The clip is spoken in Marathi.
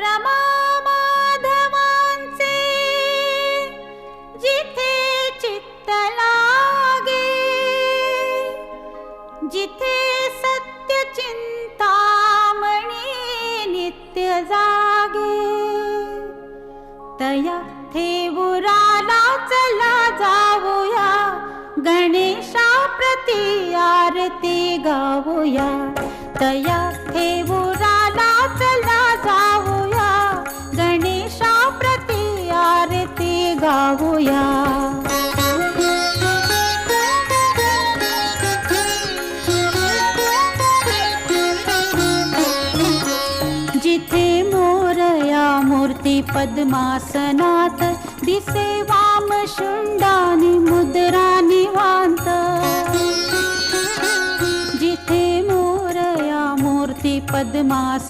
रमा माधवांचे जिथे चित्त लागे जिथे सत्य चिंतामणी नित्य जागे तया थेवुराला चला जाऊया गणेशा प्रती आरती गाऊया तया थेवुराला जिथे मोरया मूर्ती पद्मासनात दिसे वाम शुंडानी मुद्रा निवांत जिथे मोरया मूर्ती पद्मास